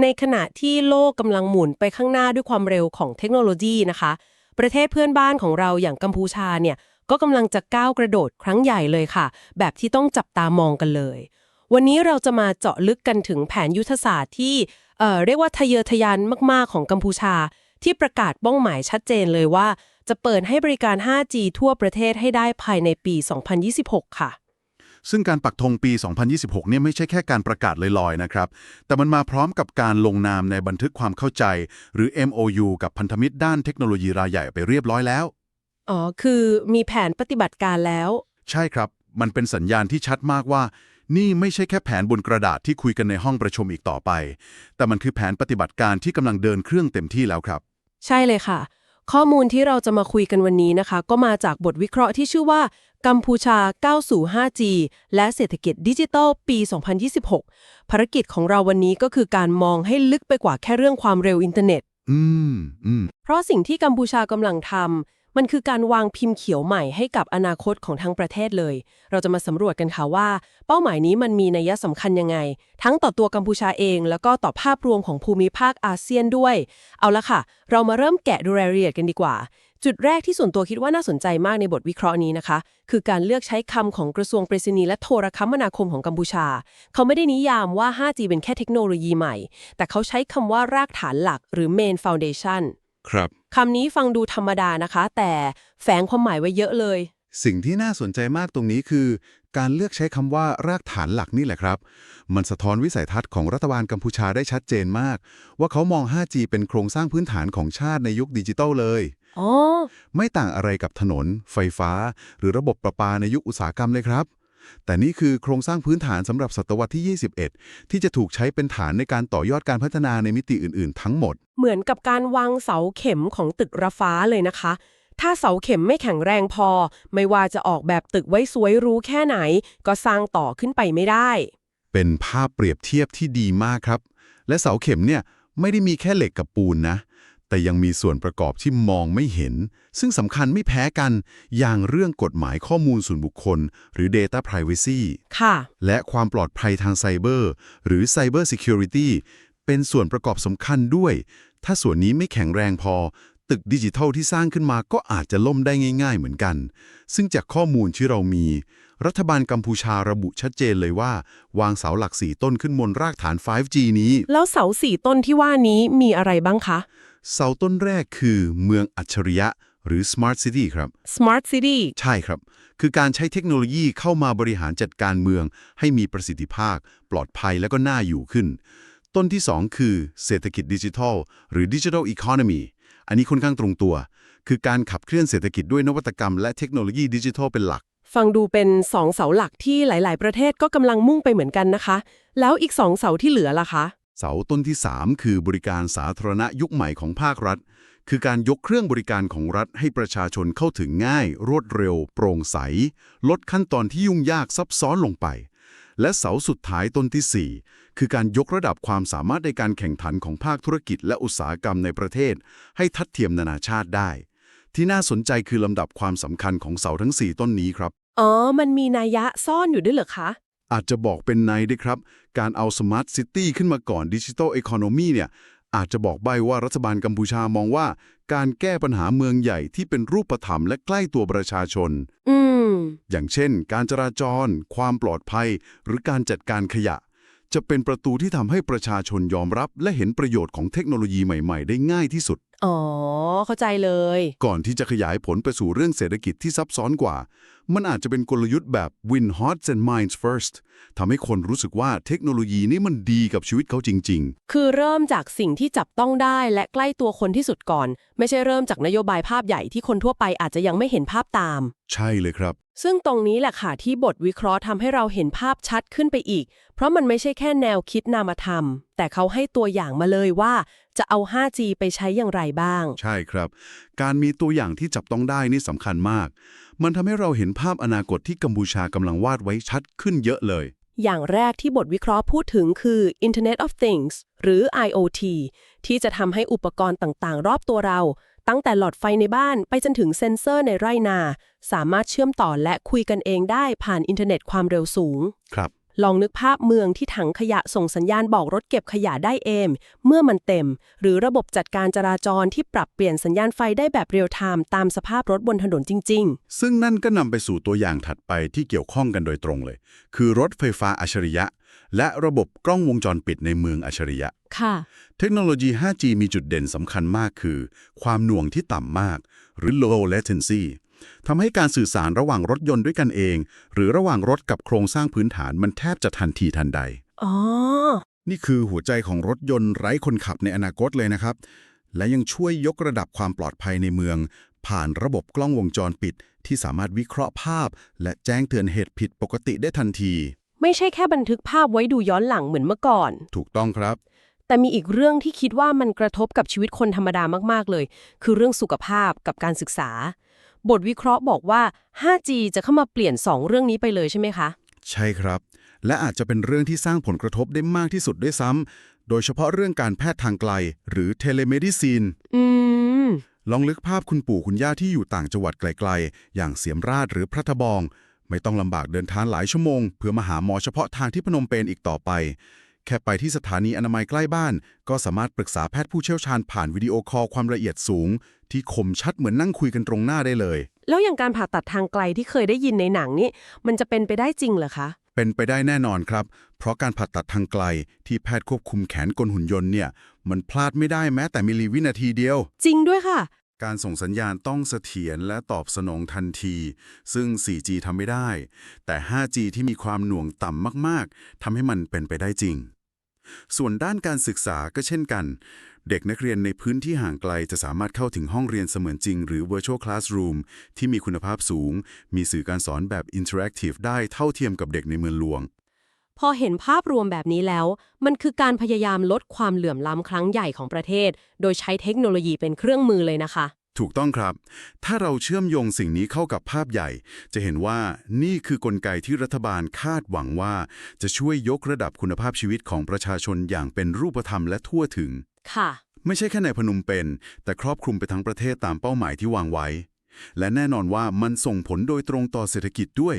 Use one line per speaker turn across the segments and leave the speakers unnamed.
ในขณะที่โลกกำลังหมุนไปข้างหน้าด้วยความเร็วของเทคโนโลยีนะคะ ประเทศเพื่อนบ้านของเราอย่างกัมพูชาเนี่ยก็กำลังจะก้าวกระโดดครั้งใหญ่เลยค่ะ แบบที่ต้องจับตามองกันเลย วันนี้เราจะมาเจาะลึกกันถึงแผนยุทธศาสตร์ที่เอ่อเรียกว่าทะเยอทะยานมาก ๆ ของกัมพูชา ที่ประกาศเป้าหมายชัดเจนเลยว่า จะเปิดให้บริการ 5G ทั่วประเทศให้ได้ภายในปี 2026 ค่ะ
ซึ่งการปักธงปี 2026 เนี่ยไม่ใช่แค่การประกาศลอยๆนะครับ แต่มันมาพร้อมกับการลงนามในบันทึกความเข้าใจ หรือ MOU กับพันธมิตรด้านเทคโนโลยีรายใหญ่ไปเรียบร้อยแล้ว
อ๋อ คือมีแผนปฏิบัติการแล้ว
ใช่ครับ มันเป็นสัญญาณที่ชัดมากว่า นี่ไม่ใช่แค่แผนบนกระดาษที่คุยกันในห้องประชุมอีกต่อไป แต่มันคือแผนปฏิบัติการที่กำลังเดินเครื่องเต็มที่แล้วครับ
ใช่เลยค่ะ ข้อมูลที่เราจะมาคุยกันวันนี้นะคะ ก็มาจากบทวิเคราะห์ที่ชื่อว่า กัมพูชาก้าวสู่ 5G และเศรษฐกิจดิจิทัลปี 2026 ภารกิจของเราวันนี้ก็คือการมองให้ลึกไปกว่าแค่เรื่องความเร็วอินเทอร์เน็ต
อืมอืม
เพราะสิ่งที่กัมพูชากำลังทำ มันคือการวางพิมพ์เขียวใหม่ให้กับอนาคตของทั้งประเทศเลย เราจะมาสำรวจกันค่ะว่า เป้าหมายนี้มันมีนัยสำคัญยังไง ทั้งต่อตัวกัมพูชาเอง แล้วก็ต่อภาพรวมของภูมิภาคอาเซียนด้วย เอาละค่ะ เรามาเริ่มแกะดูรายละเอียดกันดีกว่า จุดแรกที่ส่วนตัวคิดว่าน่าสนใจมากในบทวิเคราะห์นี้นะคะ คือการเลือกใช้คำของกระทรวงไปรษณีย์และโทรคมนาคมของกัมพูชา เขาไม่ได้นิยามว่า 5G เป็นแค่เทคโนโลยีใหม่ แต่เขาใช้คำว่ารากฐานหลักหรือ main foundation
ครับ
คำนี้ฟังดูธรรมดานะคะ แต่แฝงความหมายไว้เยอะเลย
สิ่งที่น่าสนใจมากตรงนี้คือ การเลือกใช้คำว่ารากฐานหลักนี่แหละครับ มันสะท้อนวิสัยทัศน์ของรัฐบาลกัมพูชาได้ชัดเจนมาก ว่าเขามอง 5G เป็นโครงสร้างพื้นฐานของชาติในยุคดิจิทัลเลย
อ๋อ
ไม่ต่างอะไรกับถนน ไฟฟ้า หรือระบบประปาในยุคอุตสาหกรรมเลยครับ แต่นี่คือโครงสร้างพื้นฐานสำหรับศตวรรษที่ 21 ที่จะถูกใช้เป็นฐานในการต่อยอดการพัฒนาในมิติอื่น ๆ ทั้งหมด
เหมือนกับการวางเสาเข็มของตึกระฟ้าเลยนะคะ ถ้าเสาเข็มไม่แข็งแรงพอ ไม่ว่าจะออกแบบตึกไว้สวยหรู้แค่ไหน ก็สร้างต่อขึ้นไปไม่ได้
เป็นภาพเปรียบเทียบที่ดีมากครับ และเสาเข็มเนี่ยไม่ได้มีแค่เหล็กกับปูนนะ แต่ยังมีส่วนประกอบที่มองไม่เห็น ซึ่งสำคัญไม่แพ้กัน อย่างเรื่องกฎหมายข้อมูลส่วนบุคคล หรือ Data Privacy
ค่ะ
และความปลอดภัยทางไซเบอร์ หรือ Cyber Security เป็นส่วนประกอบสำคัญด้วย ถ้าส่วนนี้ไม่แข็งแรงพอ ตึกดิจิทัลที่สร้างขึ้นมาก็อาจจะล่มได้ง่าย ๆ เหมือนกัน ซึ่งจากข้อมูลที่เรามี รัฐบาลกัมพูชาระบุชัดเจนเลยว่า วางเสาหลักสี่ต้นขึ้นบนรากฐาน 5G นี้
แล้วเสาสี่ต้นที่ว่านี้มีอะไรบ้างคะ
เสาต้นแรกคือเมืองอัจฉริยะ หรือ Smart City ครับ
Smart City
ใช่ครับ คือการใช้เทคโนโลยีเข้ามาบริหารจัดการเมือง ให้มีประสิทธิภาพ ปลอดภัยและก็น่าอยู่ขึ้น ต้นที่ 2 คือเศรษฐกิจดิจิทัล หรือ Digital Economy อันนี้ค่อนข้างตรงตัว คือการขับเคลื่อนเศรษฐกิจด้วยนวัตกรรมและเทคโนโลยีดิจิทัลเป็นหลัก
ฟังดูเป็นสองเสาหลักที่หลาย ๆ ประเทศก็กำลังมุ่งไปเหมือนกันนะคะ แล้วอีกสองเสาที่เหลือล่ะคะ
เสาต้นที่ 3 คือบริการสาธารณะยุคใหม่ของภาครัฐ คือการยกเครื่องบริการของรัฐให้ประชาชนเข้าถึงง่าย รวดเร็ว โปร่งใส ลดขั้นตอนที่ยุ่งยากซับซ้อนลงไป และเสาสุดท้ายต้นทีสี่4 คือการยกระดับความสามารถในการแข่งขันของภาคธุรกิจและอุตสาหกรรมในประเทศ ให้ทัดเทียมนานาชาติได้ ที่น่าสนใจคือลำดับความสำคัญของเสาทั้ง 4 ต้นนี้ครับ
อ๋อ มันมีนัยยะซ่อนอยู่ด้วยเหรอคะ
อาจจะบอกเป็นในด้วยครับ การเอาสมาร์ทซิตี้ขึ้นมาก่อนดิจิทัลเอคอนมีเนี่ย อาจจะบอกใบว่ารัฐบาลกัมพูชามองว่า การแก้ปัญหาเมืองใหญ่ที่เป็นรูปธรรมและใกล้ตัวประชาชน
อืม
อย่างเช่น การจราจร ความปลอดภัย หรือการจัดการขยะ จะเป็นประตูที่ทำให้ประชาชนยอมรับ และเห็นประโยชน์ของเทคโนโลยีใหม่ ๆ ได้ง่ายที่สุด
อ๋อ เข้าใจเลย
ก่อนที่จะขยายผลไปสู่เรื่องเศรษฐกิจที่ซับซ้อนกว่า มันอาจจะเป็นกลยุทธ์แบบ win hearts and minds first ทำให้คนรู้สึกว่าเทคโนโลยีนี้มันดีกับชีวิตเขาจริง
คือเริ่มจากสิ่งที่จับต้องได้และใกล้ตัวคนที่สุดก่อน ไม่ใช่เริ่มจากนโยบายภาพใหญ่ที่คนทั่วไปอาจจะยังไม่เห็นภาพตาม
ๆใช่เลยครับ
ซึ่งตรงนี้แหละค่ะที่บทวิเคราะห์ทำให้เราเห็นภาพชัดขึ้นไปอีก เพราะมันไม่ใช่แค่แนวคิดนามธรรม แต่เขาให้ตัวอย่างมาเลยว่า จะเอา 5G ไปใช้อย่างไรบ้าง
ใช่ครับ การมีตัวอย่างที่จับต้องได้นี่สำคัญมาก มันทำให้เราเห็นภาพอนาคตที่กัมพูชากำลังวาดไว้ชัดขึ้นเยอะเลย
อย่างแรกที่บทวิเคราะห์พูดถึงคือ Internet of Things หรือ IoT ที่จะทำให้อุปกรณ์ต่างๆ รอบตัวเรา ตั้งแต่หลอดไฟในบ้านไปจนถึงเซ็นเซอร์ในไร่นา สามารถเชื่อมต่อและคุยกันเองได้ผ่านอินเทอร์เน็ตความเร็วสูง
ครับ
ลองนึกภาพเมืองที่ถังขยะส่งสัญญาณบอกรถเก็บขยะได้เอง เมื่อมันเต็ม หรือระบบจัดการจราจรที่ปรับเปลี่ยนสัญญาณไฟได้แบบเรียลไทม์ตามสภาพรถบนถนนจริง
ซึ่งนั่นก็นำไปสู่ตัวอย่างถัดไปที่เกี่ยวข้องกันโดยตรงเลย คือรถไฟฟ้าอัจฉริยะ และระบบกล้องวงจรปิดในเมืองอัจฉริยะ
ๆค่ะ
เทคโนโลยี 5G มีจุดเด่นสำคัญมากคือ ความหน่วงที่ต่ำมาก หรือ low latency ทำให้การสื่อสารระหว่างรถยนต์ด้วยกันเอง หรือระหว่างรถกับโครงสร้างพื้นฐานมันแทบจะทันทีทันใด
อ๋อ
นี่คือหัวใจของรถยนต์ไร้คนขับในอนาคตเลยนะครับ และยังช่วยยกระดับความปลอดภัยในเมือง ผ่านระบบกล้องวงจรปิด ที่สามารถวิเคราะห์ภาพ และแจ้งเตือนเหตุผิดปกติได้ทันที
ไม่ใช่แค่บันทึกภาพไว้ดูย้อนหลังเหมือนเมื่อก่อน
ถูกต้องครับ
แต่มีอีกเรื่องที่คิดว่ามันกระทบกับชีวิตคนธรรมดามากๆเลย คือเรื่องสุขภาพกับการศึกษา บทวิเคราะห์บอกว่า 5G จะเข้ามาเปลี่ยน 2 เรื่องนี้ไปเลยใช่ไหมคะ
ใช่ครับ และอาจจะเป็นเรื่องที่สร้างผลกระทบได้มากที่สุดด้วยซ้ำ โดยเฉพาะเรื่องการแพทย์ทางไกล หรือเทเลเมดิซีน
อืม
ลองลึกภาพคุณปู่คุณย่าที่อยู่ต่างจังหวัดไกลๆ อย่างเสียมราชหรือพระทบอง ไม่ต้องลำบากเดินทางหลายชั่วโมง เพื่อมาหาหมอเฉพาะทางที่พนมเปญอีกต่อไป แค่ไปที่สถานีอนามัยใกล้บ้าน ก็สามารถปรึกษาแพทย์ผู้เชี่ยวชาญผ่านวิดีโอคอลความละเอียดสูง ที่คมชัดเหมือนนั่งคุยกันตรงหน้าได้เลย
แล้วอย่างการผ่าตัดทางไกลที่เคยได้ยินในหนังนี่มันจะเป็นไปได้จริงเหรอคะ
เป็นไปได้แน่นอนครับ เพราะการผ่าตัดทางไกลที่แพทย์ควบคุมแขนกลหุ่นยนต์เนี่ย มันพลาดไม่ได้แม้แต่มิลลิวินาทีเดียว
จริงด้วยค่ะ
การส่งสัญญาณต้องเสถียรและตอบสนองทันที ซึ่ง 4G ทำไม่ได้ แต่ 5G ที่มีความหน่วงต่ำมาก ๆทำให้มันเป็นไปได้จริง ส่วนด้านการศึกษาก็เช่นกัน เด็กนักเรียนในพื้นที่ห่างไกลจะสามารถเข้าถึงห้องเรียนเสมือนจริง หรือ virtual classroom ที่มีคุณภาพสูง มีสื่อการสอนแบบ interactive ได้เท่าเทียมกับเด็กในเมืองหลวง
พอเห็นภาพรวมแบบนี้แล้ว มันคือการพยายามลดความเหลื่อมล้ำครั้งใหญ่ของประเทศ โดยใช้เทคโนโลยีเป็นเครื่องมือเลยนะคะ
ถูกต้องครับ ถ้าเราเชื่อมโยงสิ่งนี้เข้ากับภาพใหญ่ จะเห็นว่านี่คือกลไกที่รัฐบาลคาดหวังว่า จะช่วยยกระดับคุณภาพชีวิตของประชาชนอย่างเป็นรูปธรรมและทั่วถึง
ค่ะ
ไม่ใช่แค่ในพนมเปญแต่ครอบคลุมไปทั้งประเทศตามเป้าหมายที่วางไว้ และแน่นอนว่ามันส่งผลโดยตรงต่อเศรษฐกิจด้วย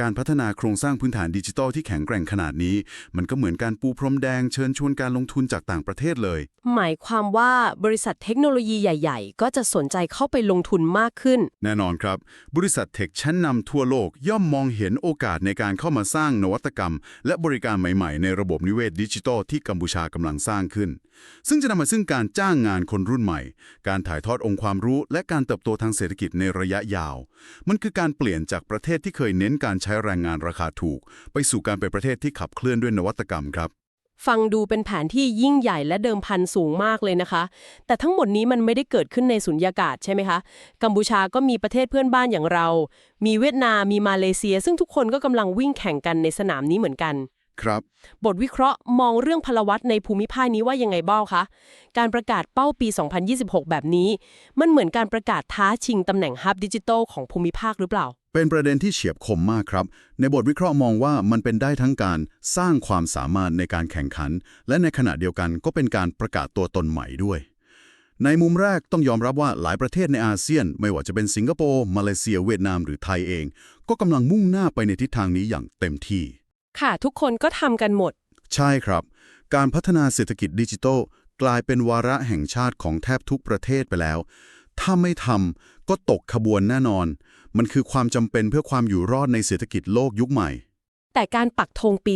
การพัฒนาโครงสร้างพื้นฐานดิจิทัลที่แข็งแกร่งขนาดนี้ มันก็เหมือนการปูพรมแดงเชิญชวนการลงทุนจากต่างประเทศเลย
หมายความว่าบริษัทเทคโนโลยีใหญ่ ๆ ก็จะสนใจเข้าไปลงทุนมากขึ้น
แน่นอนครับ บริษัทเทคชั้นนำทั่วโลกย่อมมองเห็นโอกาสในการเข้ามาสร้างนวัตกรรม และบริการใหม่ๆ ในระบบนิเวศดิจิทัลที่กัมพูชากำลังสร้างขึ้น ซึ่งจะนำมาซึ่งการจ้างงานคนรุ่นใหม่ การถ่ายทอดองค์ความรู้ และการเติบโตทางเศรษฐกิจในระยะยาว มันคือการเปลี่ยนจากประเทศที่เคยเน้นการใช้แรงงานราคาถูก ไปสู่การเป็นประเทศที่ขับเคลื่อนด้วยนวัตกรรมครับ
ฟังดูเป็นแผนที่ยิ่งใหญ่และเดิมพันสูงมากเลยนะคะ แต่ทั้งหมดนี้มันไม่ได้เกิดขึ้นในสุญญากาศใช่ไหมคะ กัมพูชาก็มีประเทศเพื่อนบ้านอย่างเรา มีเวียดนาม มีมาเลเซีย ซึ่งทุกคนก็กำลังวิ่งแข่งกันในสนามนี้เหมือนกัน
ครับ
บทวิเคราะห์มองเรื่องพลวัตในภูมิภาคนี้ว่ายังไงบ้างคะ การประกาศเป้าปี 2026 แบบนี้ มันเหมือนการประกาศท้าชิงตำแหน่งฮับดิจิทัลของภูมิภาคหรือเปล่า
เป็นประเด็นที่เฉียบคมมากครับ ในบทวิเคราะห์มองว่ามันเป็นได้ทั้งการสร้างความสามารถในการแข่งขัน และในขณะเดียวกันก็เป็นการประกาศตัวตนใหม่ด้วยในมุมแรกต้องยอมรับว่าหลายประเทศในอาเซียน ไม่ว่าจะเป็นสิงคโปร์ มาเลเซีย เวียดนาม หรือไทยเอง ก็กำลังมุ่งหน้าไปในทิศทางนี้อย่างเต็มที่
ค่ะทุกคนก็ทำกันหมด
ใช่ครับ การพัฒนาเศรษฐกิจดิจิทัลกลายเป็นวาระแห่งชาติของแทบทุกประเทศไปแล้ว ถ้าไม่ทำก็ตกขบวนแน่นอน มันคือความจำเป็นเพื่อความอยู่รอดในเศรษฐกิจโลกยุคใหม่
แต่การปักธงปี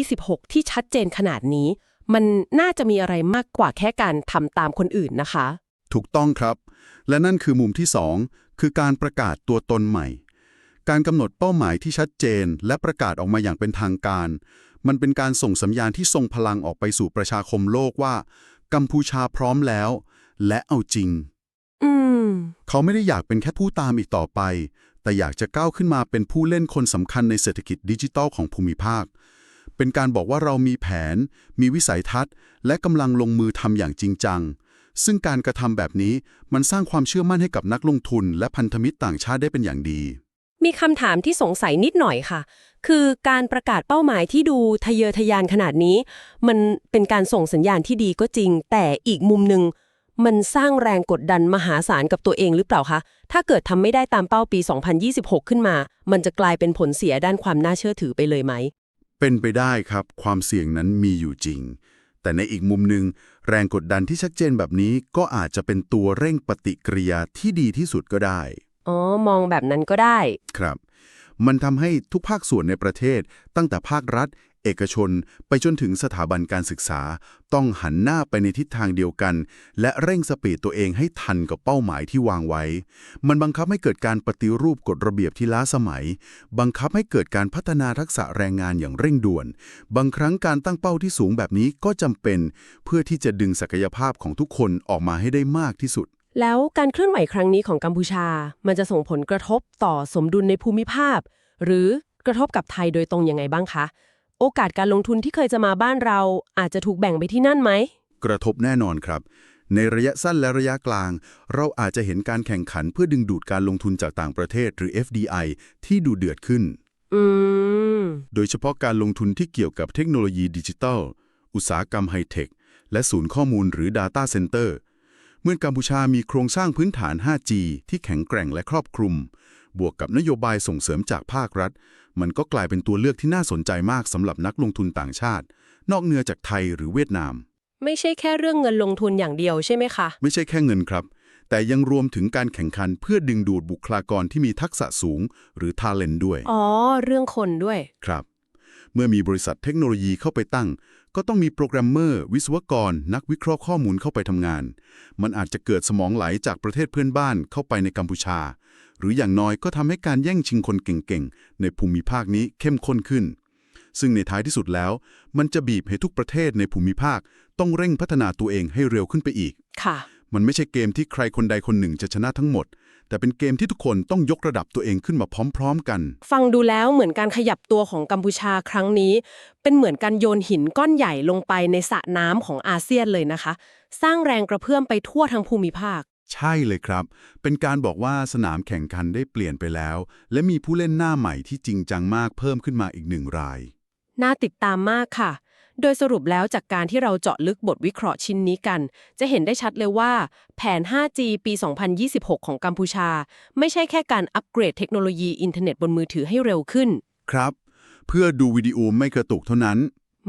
2026 ที่ชัดเจนขนาดนี้ มันน่าจะมีอะไรมากกว่าแค่การทำตามคนอื่นนะคะ
ถูกต้องครับ และนั่นคือมุมที่ 2 คือการประกาศตัวตนใหม่ การกำหนดเป้าหมายที่ชัดเจน และประกาศออกมาอย่างเป็นทางการ มันเป็นการส่งสัญญาณที่ทรงพลังออกไปสู่ประชาคมโลกว่า กัมพูชาพร้อมแล้ว และเอาจริง
อืม
เขาไม่ได้อยากเป็นแค่ผู้ตามอีกต่อไป แต่อยากจะก้าวขึ้นมาเป็นผู้เล่นคนสำคัญในเศรษฐกิจดิจิทัลของภูมิภาค เป็นการบอกว่าเรามีแผน มีวิสัยทัศน์ และกำลังลงมือทำอย่างจริงจัง ซึ่งการกระทำแบบนี้มันสร้างความเชื่อมั่นให้กับนักลงทุน และพันธมิตรต่างชาติได้เป็นอย่างดี
มีคำถามที่สงสัยนิดหน่อยค่ะ คือการประกาศเป้าหมายที่ดูทะเยอทะยานขนาดนี้ มันเป็นการส่งสัญญาณที่ดีก็จริง แต่อีกมุมหนึ่งมันสร้างแรงกดดันมหาศาลกับตัวเองหรือเปล่าคะ ถ้าเกิดทำไม่ได้ตามเป้าปี 2026 ขึ้นมา มันจะกลายเป็นผลเสียด้านความน่าเชื่อถือไปเลยไหม
เป็นไปได้ครับ ความเสี่ยงนั้นมีอยู่จริง แต่ในอีกมุมหนึ่งแรงกดดันที่ชัดเจนแบบนี้ก็อาจจะเป็นตัวเร่งปฏิกิริยาที่ดีที่สุดก็ได้
อ๋อ มองแบบนั้นก็ได้
ครับ มันทำให้ทุกภาคส่วนในประเทศ ตั้งแต่ภาครัฐ เอกชน ไปจนถึงสถาบันการศึกษา ต้องหันหน้าไปในทิศทางเดียวกัน และเร่งสปีดตัวเองให้ทันกับเป้าหมายที่วางไว้ มันบังคับให้เกิดการปฏิรูปกฎระเบียบที่ล้าสมัย บังคับให้เกิดการพัฒนาทักษะแรงงานอย่างเร่งด่วน บางครั้งการตั้งเป้าที่สูงแบบนี้ก็จำเป็น เพื่อที่จะดึงศักยภาพของทุกคนออกมาให้ได้มากที่สุด
แล้วการเคลื่อนไหวครั้งนี้ของกัมพูชา มันจะส่งผลกระทบต่อสมดุลในภูมิภาค หรือกระทบกับไทยโดยตรงยังไงบ้างคะ โอกาสการลงทุนที่เคยจะมาบ้านเรา อาจจะถูกแบ่งไปที่นั่นไหม
กระทบแน่นอนครับ ในระยะสั้นและระยะกลาง เราอาจจะเห็นการแข่งขันเพื่อดึงดูดการลงทุนจากต่างประเทศหรือ FDI ที่ดูเดือดขึ้น
อืม
โดยเฉพาะการลงทุนที่เกี่ยวกับเทคโนโลยีดิจิทัล อุตสาหกรรมไฮเทค และศูนย์ข้อมูลหรือ Data Center เมื่อกัมพูชามีโครงสร้างพื้นฐาน 5G ที่แข็งแกร่งและครอบคลุม บวกกับนโยบายส่งเสริมจากภาครัฐ มันก็กลายเป็นตัวเลือกที่น่าสนใจมากสำหรับนักลงทุนต่างชาติ นอกเหนือจากไทยหรือเวียดนาม
ไม่ใช่แค่เรื่องเงินลงทุนอย่างเดียวใช่ไหมคะ
ไม่ใช่แค่เงินครับ แต่ยังรวมถึงการแข่งขันเพื่อดึงดูดบุคลากรที่มีทักษะสูง หรือ talent ด้วย
อ๋อ เรื่องคนด้วย
ครับ เมื่อมีบริษัทเทคโนโลยีเข้าไปตั้ง ก็ต้องมีโปรแกรมเมอร์ วิศวกร นักวิเคราะห์ข้อมูลเข้าไปทำงาน มันอาจจะเกิดสมองไหลจากประเทศเพื่อนบ้านเข้าไปในกัมพูชา หรืออย่างน้อยก็ทำให้การแย่งชิงคนเก่งๆ ในภูมิภาคนี้เข้มข้นขึ้น ซึ่งในท้ายที่สุดแล้ว มันจะบีบให้ทุกประเทศในภูมิภาค ต้องเร่งพัฒนาตัวเองให้เร็วขึ้นไปอีก
ค่ะ
มันไม่ใช่เกมที่ใครคนใดคนหนึ่งจะชนะทั้งหมด แต่เป็นเกมที่ทุกคนต้องยกระดับตัวเองขึ้นมาพร้อม ๆ กัน
ฟังดูแล้วเหมือนการขยับตัวของกัมพูชาครั้งนี้ เป็นเหมือนการโยนหินก้อนใหญ่ลงไปในสระน้ำของอาเซียนเลยนะคะ สร้างแรงกระเพื่อมไปทั่วทั้งภูมิภาค
ใช่เลยครับ เป็นการบอกว่าสนามแข่งขันได้เปลี่ยนไปแล้ว และมีผู้เล่นหน้าใหม่ที่จริงจังมากเพิ่มขึ้นมาอีกหนึ่งราย
น่าติดตามมากค่ะ โดยสรุปแล้วจากการที่เราเจาะลึกบทวิเคราะห์ชิ้นนี้กัน จะเห็นได้ชัดเลยว่า แผน 5G ปี 2026 ของกัมพูชา ไม่ใช่แค่การอัปเกรดเทคโนโลยีอินเทอร์เน็ตบนมือถือให้เร็วขึ้น
ครับ เพื่อดูวิดีโอไม่กระตุกเท่านั้น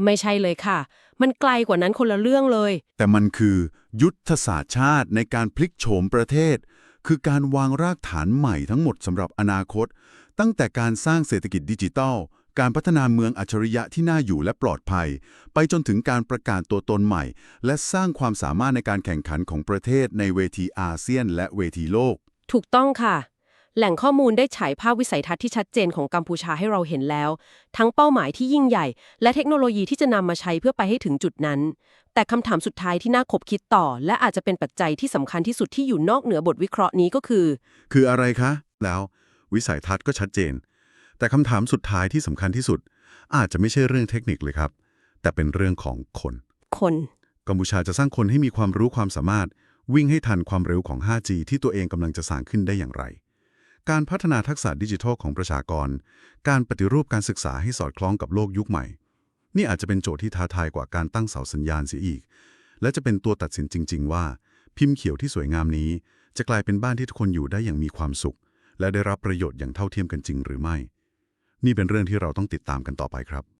ไม่ใช่เลยค่ะ มันไกลกว่านั้นคนละเรื่องเลย
แต่มันคือยุทธศาสตร์ชาติในการพลิกโฉมประเทศ คือการวางรากฐานใหม่ทั้งหมดสำหรับอนาคต ตั้งแต่การสร้างเศรษฐกิจดิจิทัล การพัฒนาเมืองอัจฉริยะที่น่าอยู่และปลอดภัย ไปจนถึงการประกาศตัวตนใหม่ และสร้างความสามารถในการแข่งขันของประเทศในเวทีอาเซียน และเวทีโลก
ถูกต้องค่ะ แหล่งข้อมูลได้ฉายภาพวิสัยทัศน์ที่ชัดเจนของกัมพูชาให้เราเห็นแล้ว ทั้งเป้าหมายที่ยิ่งใหญ่ และเทคโนโลยีที่จะนำมาใช้เพื่อไปให้ถึงจุดนั้น แต่คำถามสุดท้ายที่น่าขบคิดต่อ และอาจจะเป็นปัจจัยที่สำคัญที่สุดที่อยู่นอกเหนือบทวิเคราะห์นี้ก็คือ
คืออะไรคะ แล้ว วิสัยทัศน์ก็ชัดเจน แต่คำถามสุดท้ายที่สำคัญที่สุด อาจจะไม่ใช่เรื่องเทคนิคเลยครับ แต่เป็นเรื่องของคน
คน
กัมพูชาจะสร้างคนให้มีความรู้ความสามารถ วิ่งให้ทันความเร็วของ 5G ที่ตัวเองกำลังจะสร้างขึ้นได้อย่างไร การพัฒนาทักษะดิจิทัลของประชากร การปฏิรูปการศึกษาให้สอดคล้องกับโลกยุคใหม่ นี่อาจจะเป็นโจทย์ที่ท้าทายกว่าการตั้งเสาสัญญาณเสียอีก และจะเป็นตัวตัดสินจริง ๆ ว่า พิมพ์เขียวที่สวยงามนี้ จะกลายเป็นบ้านที่ทุกคนอยู่ได้อย่างมีความสุข และได้รับประโยชน์อย่างเท่าเทียมกันจริงหรือไม่ นี่เป็นเรื่องที่เราต้องติดตามกันต่อไปครับ